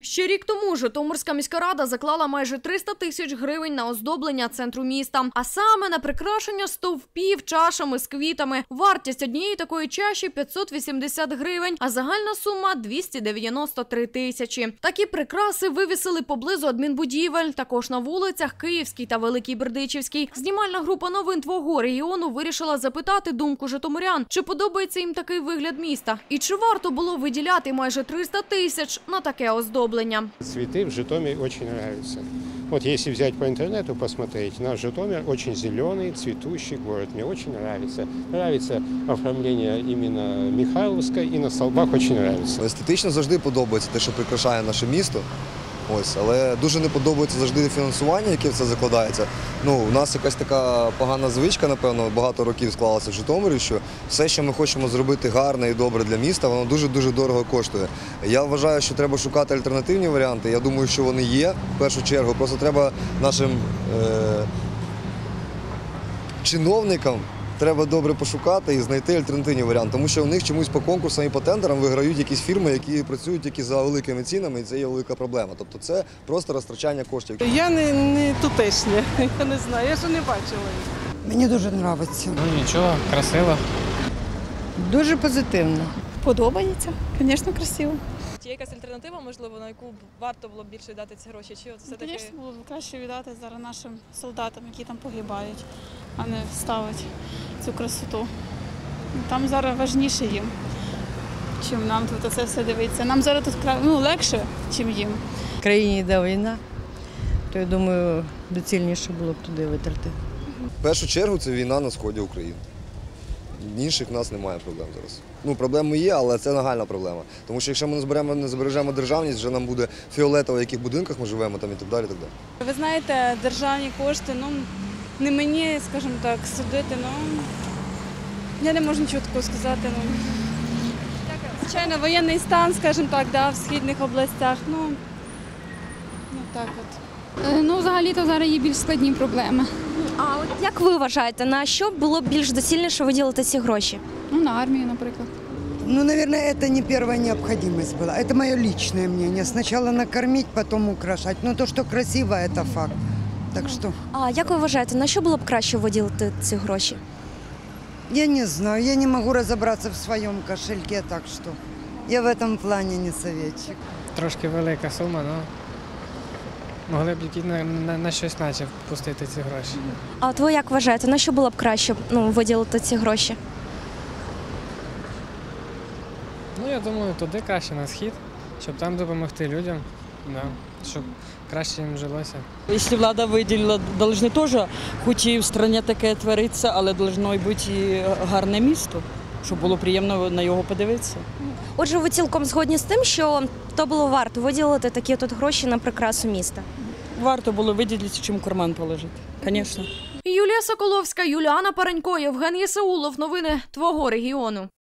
Ще рік тому Житомирська міська рада заклала майже 300 тисяч гривень на оздоблення центру міста, а саме на прикрашення стовпів чашами з квітами. Вартість однієї такої чаші 580 гривень, а загальна сума 293 тисячі. Такі прикраси вивісили поблизу адмінбудівель, також на вулицях Київській та Великій Бердичівській. Знімальна група новин твого регіону вирішила запитати думку житомирян, чи подобається їм такий вигляд міста, і чи варто було виділяти майже 300 тисяч на таке оздоблення. Цветы в Житомирі очень нравятся. Вот если взять по интернету посмотреть, наш Житомир очень зеленый, цветущий город. Мне очень нравится. Нравится оформление именно Михайловской и на столбах очень нравится. Естетично завжди подобається те, що прикрашає наше місто. Ось, але дуже не подобається завжди фінансування, яке в це закладається. Ну, у нас якась така погана звичка, напевно, багато років склалася в Житомирі, що все, що ми хочемо зробити гарне і добре для міста, воно дуже-дуже дорого коштує. Я вважаю, що треба шукати альтернативні варіанти. Я думаю, що вони є в першу чергу. Просто треба нашим е- чиновникам треба добре пошукати і знайти альтернативні варіанти, тому що у них чомусь по конкурсам і по тендерам виграють якісь фірми, які працюють тільки за великими цінами, і це є велика проблема. Тобто це просто розтрачання коштів. Я не, не тутешня, я не знаю, я ще не бачила їх. Мені дуже подобається. Ну нічого, красиво. Дуже позитивно. Подобається, звісно, красиво. Чи є якась альтернатива, можливо, на яку б варто було б більше віддати ці гроші? Чи от все таки Звісно, було б краще віддати зараз нашим солдатам, які там погибають, а не ставити цю красоту. Там зараз важніше їм, чим нам тут це все дивитися. Нам зараз тут кра- ну, легше, чим їм. В країні йде війна, то я думаю, доцільніше було б туди витрати. В першу чергу це війна на сході України. Інших в нас немає проблем зараз. Ну, проблеми є, але це нагальна проблема. Тому що якщо ми не зберемо, не збережемо державність, вже нам буде фіолетово, в яких будинках ми живемо там і так далі. Так далі. Ви знаєте, державні кошти, ну не мені, скажімо так, судити, ну я не можу нічого такого сказати. Ну. Звичайно, воєнний стан, скажімо так, да, в східних областях, ну, ну так от. Е, Ну, взагалі-то зараз є більш складні проблеми. А от як ви вважаєте, на що було б більш доцільніше виділити ці гроші? Ну, на армію, наприклад. Ну, наверное, это не первая необходимость была. Это мое личное мнение. Сначала накормить, потом украшать. Но то, что красиво, это факт. Так что А як ви вважаєте, на що було б краще виділити ці гроші? я не знаю, я не могу разобраться в своем кошельке, так что я в этом плане не советчик. Трошки велика сума, але могли б які на, на, на щось наче пустити ці гроші. А от ви як вважаєте, на що було б краще ну, виділити ці гроші? Ну я думаю, туди краще на схід, щоб там допомогти людям, да, щоб краще їм жилося. Якщо влада виділила, должны теж, хоч і в країні таке твориться, але й бути і гарне місто, щоб було приємно на його подивитися. Отже, ви цілком згодні з тим, що то було варто виділити такі тут гроші на прикрасу міста. Варто було виділити, чим карман положити. Звісно. Юлія Соколовська, Юліана Паренько, Євген Єсеулов. Новини твого регіону.